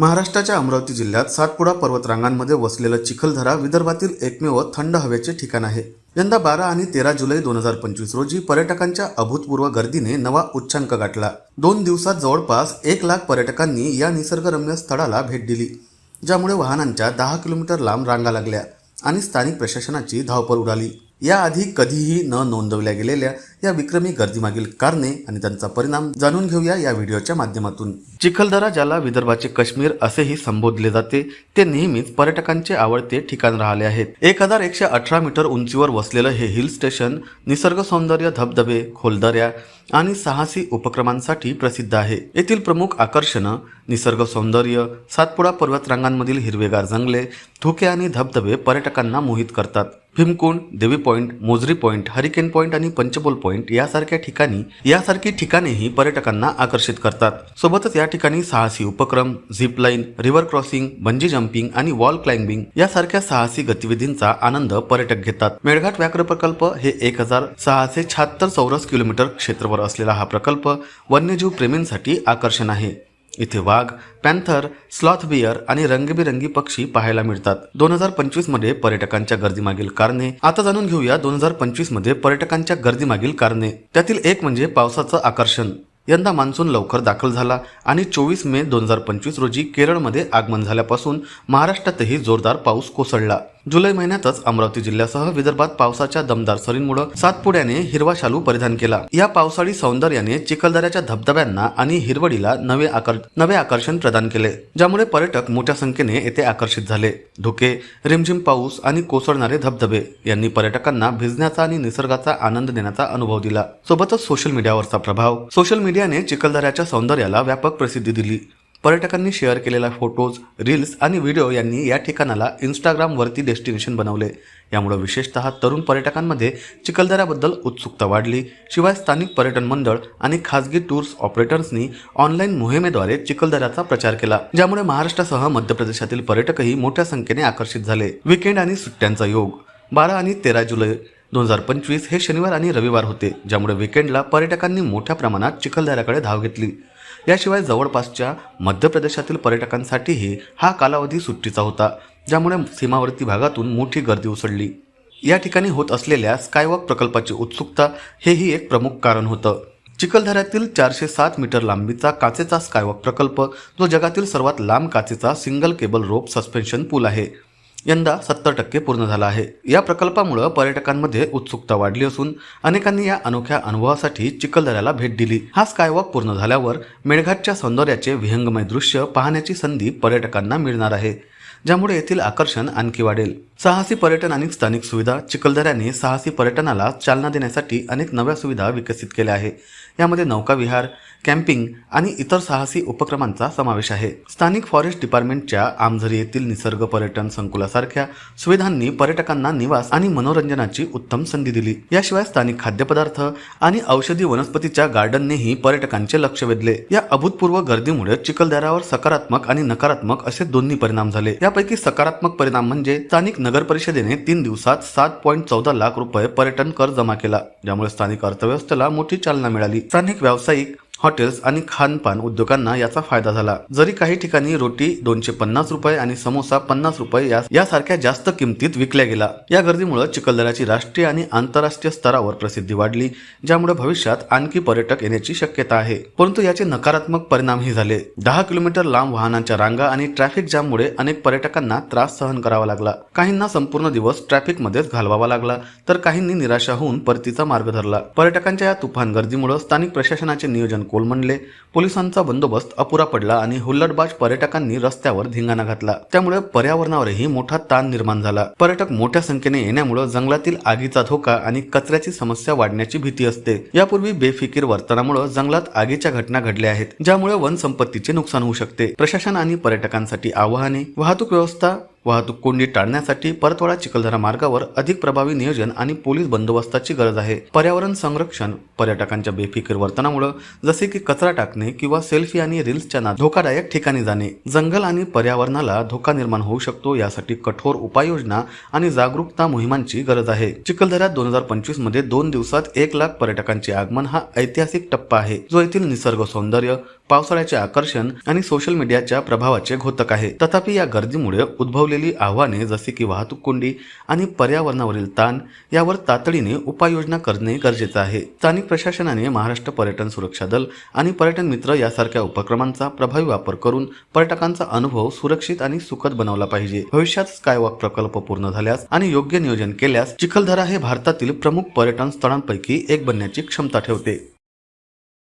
महाराष्ट्राच्या अमरावती जिल्ह्यात सातपुडा पर्वतरांगांमध्ये वसलेलं चिखलदरा विदर्भातील एकमेव थंड हवेचे ठिकाण आहे. यंदा बारा आणि तेरा जुलै दोन हजार पंचवीस रोजी पर्यटकांच्या अभूतपूर्व गर्दीने नवा उच्चांक गाठला. दोन दिवसात जवळपास एक लाख पर्यटकांनी या निसर्गरम्य स्थळाला भेट दिली ज्यामुळे वाहनांच्या दहा किलोमीटर लांब रांगा लागल्या आणि स्थानिक प्रशासनाची धावपळ उडाली. याआधी कधीही न नोंदवल्या गेलेल्या या विक्रमी गर्दीमागील कारणे आणि त्यांचा परिणाम जाणून घेऊया या व्हिडिओच्या माध्यमातून. चिखलदरा ज्याला विदर्भाचे काश्मीर असेही संबोधले जाते ते नेहमीच पर्यटकांचे आवडते ठिकाण राहिले आहेत. एक हजार एकशे अठरा मीटर उंचीवर वसलेलं हे हिल स्टेशन निसर्ग सौंदर्य धबधबे खोलदऱ्या आणि साहसी उपक्रमांसाठी प्रसिद्ध आहे. येथील प्रमुख आकर्षणं निसर्ग सौंदर्य सातपुडा पर्वतरांगांमधील हिरवेगार जंगले धुके आणि धबधबे पर्यटकांना मोहित करतात. Bhimkund Devi point Mojari point hurricane point आणि पंचबोल पॉइंट यासारख्या ठिकाणी यासारखी ठिकाणेही पर्यटकांना आकर्षित करतात. सोबतच या ठिकाणी साहसी उपक्रम zip line river crossing bungee jumping आणि वॉल क्लाइम्बिंग यासारख्या साहसी गतिविधींचा आनंद पर्यटक घेतात. मेळघाट व्याघ्र प्रकल्प हे एक हजार सहाशे शहात्तर चौरस किलोमीटर क्षेत्रावर असलेला हा प्रकल्प वन्यजीव प्रेमींसाठी आकर्षण आहे. इथे वाघ पॅन्थर स्लॉथ बियर आणि रंगबिरंगी पक्षी पाहायला मिळतात. दोन हजार पंचवीसमध्ये पर्यटकांच्या गर्दीमागील कारणे. आता जाणून घेऊया दोन हजार पंचवीसमध्ये पर्यटकांच्या गर्दीमागील कारणे. त्यातील एक म्हणजे पावसाचं आकर्षण. यंदा मान्सून लवकर दाखल झाला आणि चोवीस मे दोन हजार पंचवीस रोजी केरळमध्ये आगमन झाल्यापासून महाराष्ट्रातही जोरदार पाऊस कोसळला. जुलै महिन्यातच अमरावती जिल्ह्यासह विदर्भात पावसाच्या दमदार सरींमुळे सातपुड्याने हिरवा शालू परिधान केला. या पावसाळी सौंदर्याने चिखलदऱ्याच्या धबधब्यांना आणि हिरवडीला नवे आकर नवे आकर्षण प्रदान केले ज्यामुळे पर्यटक मोठ्या संख्येने येथे आकर्षित झाले. धुके रिमझिम पाऊस आणि कोसळणारे धबधबे यांनी पर्यटकांना भिजण्याचा आणि निसर्गाचा आनंद देण्याचा अनुभव दिला. सोबतच सोशल मीडियावरचा प्रभाव सोशल मीडियाने चिखलदऱ्याच्या सौंदर्याला व्यापक प्रसिद्धी दिली. पर्यटकांनी शेअर केलेल्या फोटोज रील्स आणि व्हिडिओ यांनी या ठिकाणाला इंस्टाग्रामवरती डेस्टिनेशन बनवले. यामुळे विशेषतः तरुण पर्यटकांमध्ये चिखलदऱ्याबद्दल उत्सुकता वाढली. शिवाय स्थानिक पर्यटन मंडळ आणि खासगी टूर्स ऑपरेटर्सनी ऑनलाईन मोहिमेद्वारे चिखलदऱ्याचा प्रचार केला ज्यामुळे महाराष्ट्रासह मध्य प्रदेशातील पर्यटकही मोठ्या संख्येने आकर्षित झाले. विकेंड आणि सुट्ट्यांचा योग. बारा आणि तेरा जुलै दोन हजार पंचवीस हे शनिवार आणि रविवार होते ज्यामुळे विकेंडला पर्यटकांनी मोठ्या प्रमाणात चिखलदऱ्याकडे धाव घेतली. याशिवाय जवळपासच्या मध्य प्रदेशातील पर्यटकांसाठीही हा कालावधी सुट्टीचा होता ज्यामुळे सीमावर्ती भागातून मोठी गर्दी उसळली. या ठिकाणी होत असलेल्या स्कायवॉक प्रकल्पाची उत्सुकता हेही एक प्रमुख कारण होतं. चिखलदऱ्यातील चारशे सात मीटर लांबीचा काचेचा स्कायवॉक प्रकल्प जो जगातील सर्वात लांब काचेचा सिंगल केबल रोप सस्पेन्शन पूल आहे. यंदा सत्तर टक्के पूर्ण झाला आहे. या प्रकल्पामुळे पर्यटकांमध्ये उत्सुकता वाढली असून अनेकांनी या अनोख्या अनुभवासाठी चिखलदऱ्याला भेट दिली. हा स्कायवॉक पूर्ण झाल्यावर मेळघाटच्या सौंदर्याचे विहंगमय दृश्य पाहण्याची संधी पर्यटकांना मिळणार आहे. ज्यामुळे येथील आकर्षण आणखी वाढेल. साहसी पर्यटन आणि स्थानिक सुविधा चिखलदऱ्याने साहसी पर्यटनाला चालना देण्यासाठी अनेक नव्या सुविधा विकसित केल्या आहे. यामध्ये नौकाविहार कॅम्पिंग आणि इतर साहसी उपक्रमांचा समावेश आहे. स्थानिक फॉरेस्ट डिपार्टमेंटच्या आमझरी येथील निसर्ग पर्यटन संकुलासारख्या सुविधांनी पर्यटकांना निवास आणि मनोरंजनाची उत्तम संधी दिली. याशिवाय स्थानिक खाद्यपदार्थ आणि औषधी वनस्पतीच्या गार्डननेही पर्यटकांचे लक्ष वेधले. या अभूतपूर्व गर्दीमुळे चिखलदऱ्यावर सकारात्मक आणि नकारात्मक असे दोन्ही परिणाम झाले. या यापैकी सकारात्मक परिणाम म्हणजे स्थानिक नगर परिषदेने तीन दिवसात सात पॉईंट चौदा लाख रुपये पर्यटन कर जमा केला ज्यामुळे स्थानिक अर्थव्यवस्थेला मोठी चालना मिळाली. स्थानिक व्यावसायिक हॉटेल्स आणि खानपान उद्योगांना याचा फायदा झाला. जरी काही ठिकाणी रोटी दोनशे पन्नास रुपये आणि समोसा पन्नास रुपये या यासारख्या जास्त किमतीत विकल्या गेला. या गर्दीमुळे चिखलदऱ्याची राष्ट्रीय आणि आंतरराष्ट्रीय स्तरावर प्रसिद्धी वाढली ज्यामुळे भविष्यात आणखी पर्यटक येण्याची शक्यता आहे. परंतु याचे नकारात्मक परिणामही झाले. दहा किलोमीटर लांब वाहनांच्या रांगा आणि ट्रॅफिक जाममुळे अनेक पर्यटकांना त्रास सहन करावा लागला. काहींना संपूर्ण दिवस ट्रॅफिकमध्येच घालवावा लागला तर काहींनी निराशा होऊन परतीचा मार्ग धरला. पर्यटकांच्या या तुफान गर्दीमुळे स्थानिक प्रशासनाचे नियोजन कोलमंडले पोलिसांचा बंदोबस्त अपुरा पडला आणि हुल्लडबाज पर्यटकांनी रस्त्यावर धिंगाणा घातला. त्यामुळे पर्यावरणावरही मोठा ताण निर्माण झाला. पर्यटक मोठ्या संख्येने येण्यामुळे जंगलातील आगीचा धोका आणि कचऱ्याची समस्या वाढण्याची भीती असते. यापूर्वी बेफिकीर वर्तनामुळे जंगलात आगीच्या घटना घडल्या आहेत ज्यामुळे वनसंपत्तीचे नुकसान होऊ शकते. प्रशासन आणि पर्यटकांसाठी आव्हाने वाहतूक व्यवस्था वाहतूक कोंडी टाळण्यासाठी परतवाडा चिखलदरा मार्गावर अधिक प्रभावी नियोजन आणि पोलीस बंदोबस्ताची गरज आहे. पर्यावरण संरक्षण पर्यटकांच्या बेफिकीर वर्तनामुळे जसे की कचरा टाकणे किंवा सेल्फी आणि रील्सच्या ना धोकादायक ठिकाणी जाणे जंगल आणि पर्यावरणाला धोका निर्माण होऊ शकतो यासाठी कठोर उपाययोजना आणि जागरूकता मोहिमांची गरज आहे. चिखलदऱ्यात दोन हजार पंचवीसमध्ये दोन दिवसात एक लाख पर्यटकांचे आगमन हा ऐतिहासिक टप्पा आहे. जो येथील निसर्ग सौंदर्य पावसाळ्याचे आकर्षण आणि सोशल मीडियाच्या प्रभावाचे घोतक आहे. तथापि या गर्दीमुळे उद्भवलेली आव्हाने जसे की वाहतूक कोंडी आणि पर्यावरणावरील ताण यावर तातडीने उपाययोजना करणे गरजेचं आहे. स्थानिक प्रशासनाने महाराष्ट्र पर्यटन सुरक्षा दल आणि पर्यटन मित्र यासारख्या उपक्रमांचा प्रभावी वापर करून पर्यटकांचा अनुभव सुरक्षित आणि सुखद बनवला पाहिजे. भविष्यात स्कायवॉक प्रकल्प पूर्ण झाल्यास आणि योग्य नियोजन केल्यास चिखलदरा हे भारतातील प्रमुख पर्यटन स्थळांपैकी एक बनण्याची क्षमता ठेवते.